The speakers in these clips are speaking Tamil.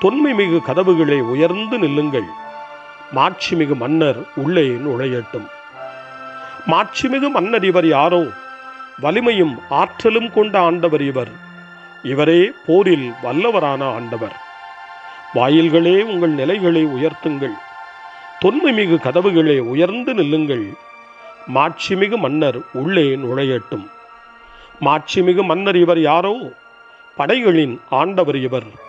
தொன்மை மிகு கதவுகளை உயர்ந்து நில்லுங்கள். மாட்சிமிகு மன்னர் உள்ளே நுழையட்டும். மாட்சிமிகு மன்னர் இவர் யாரோ? வலிமையும் ஆற்றலும் கொண்ட ஆண்டவர் இவர். இவரே போரில் வல்லவரான ஆண்டவர். வாயில்களே உங்கள் நிலைகளை உயர்த்துங்கள். தொன்மை மிகு கதவுகளே உயர்ந்து நில்லுங்கள். மாட்சிமிகு மன்னர் உள்ளே நுழையட்டும். மாட்சிமிகு மன்னர் இவர் யாரோ? படைகளின் ஆண்டவர் இவர்.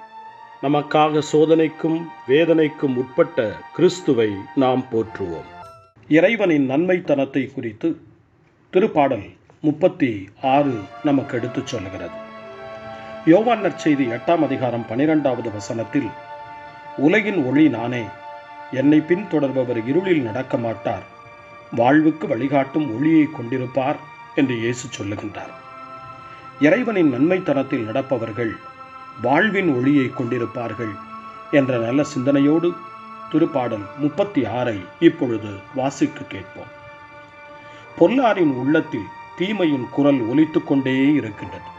நமக்காக சோதனைக்கும் வேதனைக்கும் உட்பட்ட கிறிஸ்துவை நாம் போற்றுவோம். இறைவனின் நன்மைத்தனத்தை குறித்து திருப்பாடல் முப்பத்தி ஆறு நமக்கு எடுத்துச் சொல்கிறது யோவான் நற்செய்தி எட்டாம் அதிகாரம் பனிரெண்டாவது வசனத்தில் உலகின் ஒளி நானே என்னை பின்தொடர்பவர் இருளில் நடக்க மாட்டார். வாழ்வுக்கு வழிகாட்டும் ஒளியை கொண்டிருப்பார் என்று இயேசு சொல்லுகின்றார். இறைவனின் நன்மைத்தனத்தில் நடப்பவர்கள் வாழ்வின் ஒளியை கொண்டிருப்பார்கள் என்ற நல்ல சிந்தனையோடு திருப்பாடல் முப்பத்தி ஆறை இப்பொழுது வாசித்து கேட்போம். பொல்லாரின் உள்ளத்தில் தீமையின் குரல் ஒலித்துக் கொண்டே இருக்கின்றது.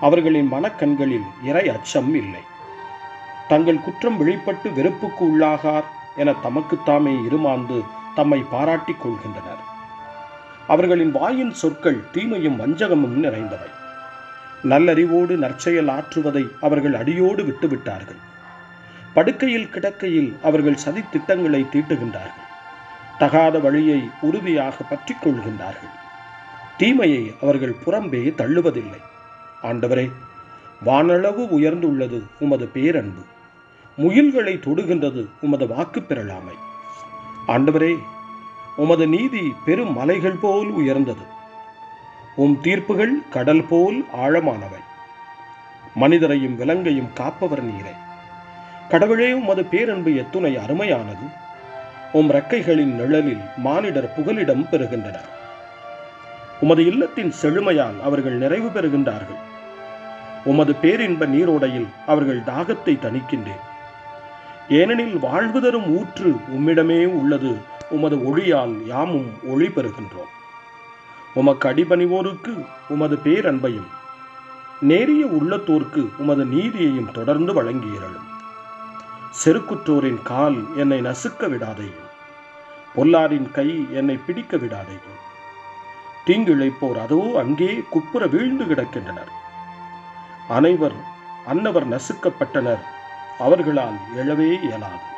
அவர்களின் மனக்கண்களில் இறை அச்சம் இல்லை. தங்கள் குற்றம் வெளிப்பட்டு வெறுப்புக்கு உள்ளாகார் என தமக்குத்தாமே இருமாந்து தம்மை பாராட்டிக் கொள்கின்றனர். அவர்களின் வாயின் சொற்கள் தீமையும் வஞ்சகமும் நிறைந்தவை. நல்லறிவோடு நற்செயல் ஆற்றுவதை அவர்கள் அடியோடு விட்டுவிட்டார்கள். படுக்கையில் கிடக்கையில் அவர்கள் சதி திட்டங்களை தீட்டுகின்றார்கள். தகாத வழியை உறுதியாக பற்றி கொள்கின்றார்கள். தீமையை அவர்கள் புறம்பே தள்ளுவதில்லை. ஆண்டவரே வானளவு உயர்ந்துள்ளது உமது பேரன்பு. முயல்களை தொடுகின்றது உமது வாக்கு பெறலாமை ஆண்டவரே உமது நீதி பெரும் மலைகள் போல் உயர்ந்தது. உம் தீர்ப்புகள் கடல் போல் ஆழமானவை. மனிதரையும் விலங்கையும் காப்பவர் நீரே. கடவுளே உமது பேரன்பு எத்துணை அருமையானது. உம் ரெக்கைகளின் நிழலில் மானிடர் புகலிடம் பெறுகின்றனர். உமது இல்லத்தின் செழுமையால் அவர்கள் நிறைவு பெறுகின்றார்கள். உமது பேரின்ப நீரோடையில் அவர்கள் தாகத்தை தணிக்கின்றேன். ஏனெனில் வாழ்வு தரும் ஊற்று உம்மிடமே உள்ளது. உமது ஒளியால் யாமும் ஒளி பெறுகின்றோம். உமக்கு அடிபணிவோருக்கு உமது பேரன்பையும் நேரிய உள்ளத்தோர்க்கு உமது நீதியையும் தொடர்ந்து வழங்கியிருளும் செருக்குற்றோரின் கால் என்னை நசுக்க விடாதையும் பொல்லாரின் கை என்னை பிடிக்க விடாதையும். தீங்கிழைப்போர் அதோ அங்கே குப்புற வீழ்ந்து கிடக்கின்றனர். அனைவர் அன்னவர் நசுக்கப்பட்டனர் அவர்களால் எழவே இயலாது.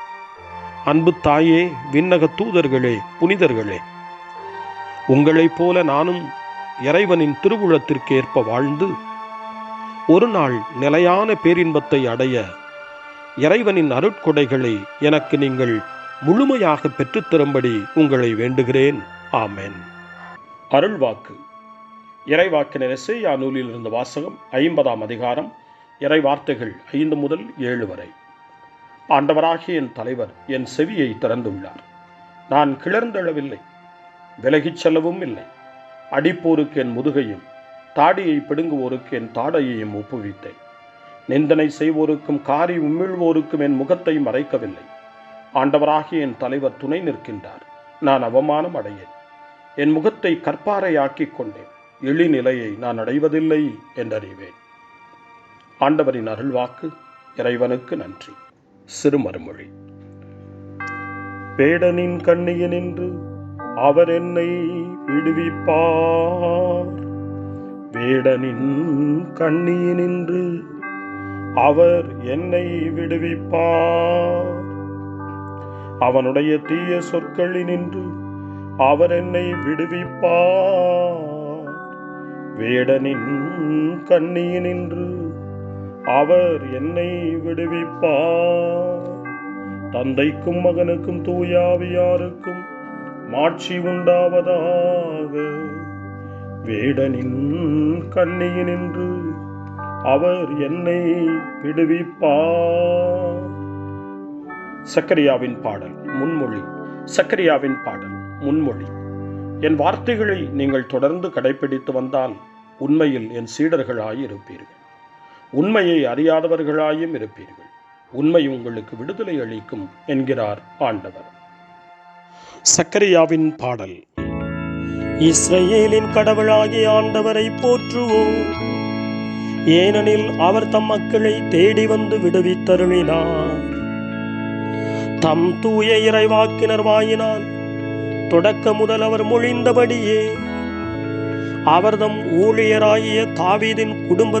அன்பு தாயே விண்ணக தூதர்களே புனிதர்களே. உங்களைப் போல நானும் இறைவனின் திருவுளத்திற்கு ஏற்ப வாழ்ந்து ஒரு நாள் நிலையான பேரின்பத்தை அடைய இறைவனின் அருட்கொடைகளை எனக்கு நீங்கள் முழுமையாக பெற்றுத்தரும்படி உங்களை வேண்டுகிறேன். ஆமேன். அருள்வாக்கு. இறைவாக்கினர் இசையா நூலில் இருந்த வாசகம் ஐம்பதாம் அதிகாரம் இறைவார்த்தைகள் ஐந்து முதல் ஏழு வரை. ஆண்டவராகிய என் தலைவர் என் செவியை திறந்துள்ளார். நான் கிளர்ந்தெழவில்லை. விலகிச் செல்லவும் இல்லை. அடிப்போருக்கு என் முதுகையும் தாடியை பிடுங்குவோருக்கு என் தாடையையும் ஒப்புவித்தேன். நிந்தனை செய்வோருக்கும் காரி உமிழ்வோருக்கும் என் முகத்தை மறைக்கவில்லை. ஆண்டவராகிய என் தலைவர் துணை நிற்கின்றார். நான் அவமானம் அடையேன். என் முகத்தை கற்பாரையாக்கிக் கொண்டேன். இழிநிலையை நான் அடைவதில்லை என்றறிவேன். ஆண்டவரின் அருள்வாக்கு இறைவனுக்கு நன்றி. சிறுமறுமொழி. பேடனின் கண்ணியனின்று அவர் என்னை விடுவிப்பார். வேடனின் கண்ணியனின்று அவர் என்னை விடுவிப்பார். அவனுடைய தீய சொற்களினின்று அவர் என்னை விடுவிப்பார். வேடனின் கண்ணியினின்று அவர் என்னை விடுவிப்பார். தந்தைக்கும் மகனுக்கும் தூயாவியாருக்கும் மாட்சி உண்டாவதாக. வேடனின் கண்ணியினின்று அவர் என்னை விடுவிப்பார். சக்கரியாவின் பாடல் முன்மொழி. சக்கரியாவின் பாடல் முன்மொழி. என் வார்த்தைகளை நீங்கள் தொடர்ந்து கடைபிடித்து வந்தால் உண்மையில் என் சீடர்களாய் இருப்பீர்கள் உண்மையை அறியாதவர்களாயும் இருப்பீர்கள். உண்மை உங்களுக்கு விடுதலை அளிக்கும் என்கிறார் ஆண்டவர். சக்கரியாவின் பாடல். இஸ்ரேலின் கடவுளாகிய ஆண்டவரை போற்றுவோம். ஏனெனில் அவர் தம் மக்களை தேடி வந்து விடுவித்தருளினார். தம் தூய இறைவாக்கினர் வாயினால் தொடக்க முதல் அவர் மொழிந்தபடியே அவர்தம் ஊழியராகிய தாவீதின் குடும்ப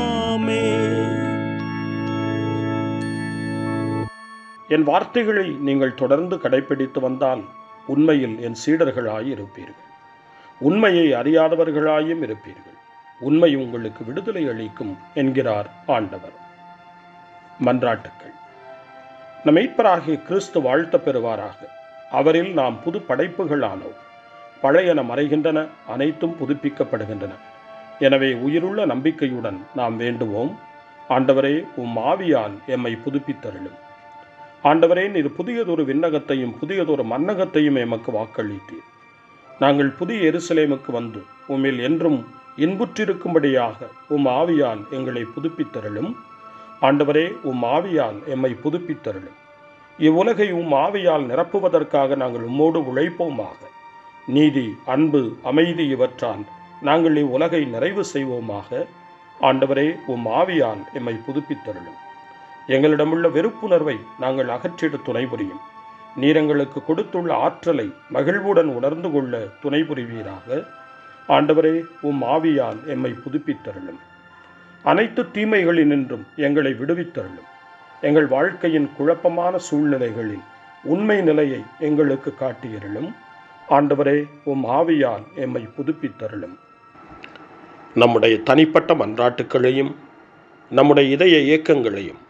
என் வார்த்தைகளை நீங்கள் தொடர்ந்து கடைபிடித்து வந்தால் உண்மையில் என் சீடர்களாய் இருப்பீர்கள். உண்மையை அறியாதவர்களாயும் இருப்பீர்கள். உண்மை உங்களுக்கு விடுதலை அளிக்கும் என்கிறார் ஆண்டவர். மன்றாட்டுக்கள். நம் மீட்பராகிய கிறிஸ்து வாழ்த்த பெறுவாராக. அவரில் நாம் புது படைப்புகள் ஆனோம் பழையன மறைகின்றன அனைத்தும் புதுப்பிக்கப்படுகின்றன. எனவே உயிருள்ள நம்பிக்கையுடன் நாம் வேண்டுவோம். ஆண்டவரே உம் ஆவியால் எம்மை புதுப்பித்தருளும். ஆண்டவரே நீர் புதியதொரு விண்ணகத்தையும் புதியதொரு மன்னகத்தையும் எமக்கு வாக்களித்தீர். நாங்கள் புதிய எருசலேமுக்கு வந்து உம்மில் என்றும் இன்புற்றிருக்கும்படியாக உம் ஆவியால் எங்களை புதுப்பித்தருளும். ஆண்டவரே உம் ஆவியால் எம்மை புதுப்பித்தருளும். இவ்வுலகை உம் ஆவியால் நிரப்புவதற்காக நாங்கள் உம்மோடு உழைப்போமாக. நீதி அன்பு அமைதி இவற்றால் நாங்கள் இவ்வுலகை நிறைவு செய்வோமாக. ஆண்டவரே உம் ஆவியால் எம்மை புதுப்பித்தருளும். எங்களிடமுள்ள வெறுப்புணர்வை நாங்கள் அகற்றிட துணை புரியும். நீர் எங்களுக்கு கொடுத்துள்ள ஆற்றலை மகிழ்வுடன் உணர்ந்து கொள்ள துணை புரிவீராக. ஆண்டவரே உம் ஆவியால் எம்மை புதுப்பித்தருளும். அனைத்து தீமைகளினின்றும் எங்களை விடுவித்தருளும். எங்கள் வாழ்க்கையின் குழப்பமான சூழ்நிலைகளில் உண்மை நிலையை எங்களுக்கு காட்டியருளும். ஆண்டவரே உம் ஆவியால் எம்மை புதுப்பித்தருளும். நம்முடைய தனிப்பட்ட மன்றாட்டுக்களையும் நம்முடைய இதய இயக்கங்களையும்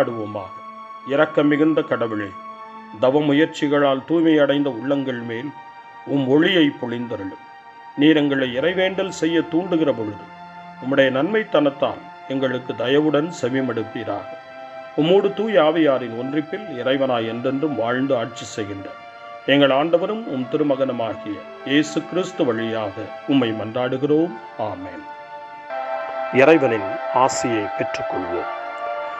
மன்றாடுவோமாக இரக்கம் மிகுந்த கடவுளே தவ முயற்சிகளால் தூய்மையடைந்த உள்ளங்கள் மேல் உம் ஒளியை பொழிந்தருளும். நீர் எங்களை இறைவேண்டல் செய்ய தூண்டுகிற பொழுது உம்முடைய நன்மைத்தனத்தால் எங்களுக்கு தயவுடன் செவிமடுப்பீராக. உம்மோடு தூய் ஆவியாரின் ஒன்றிப்பில் இறைவனாய் என்றென்றும் வாழ்ந்து ஆட்சி செய்கின்ற எங்கள் ஆண்டவரும் உம் திருமகனுமாகிய இயேசு கிறிஸ்து வழியாக உம்மை மன்றாடுகிறோம். ஆமேன். இறைவனின் ஆசியை பெற்றுக்கொள்வோம்.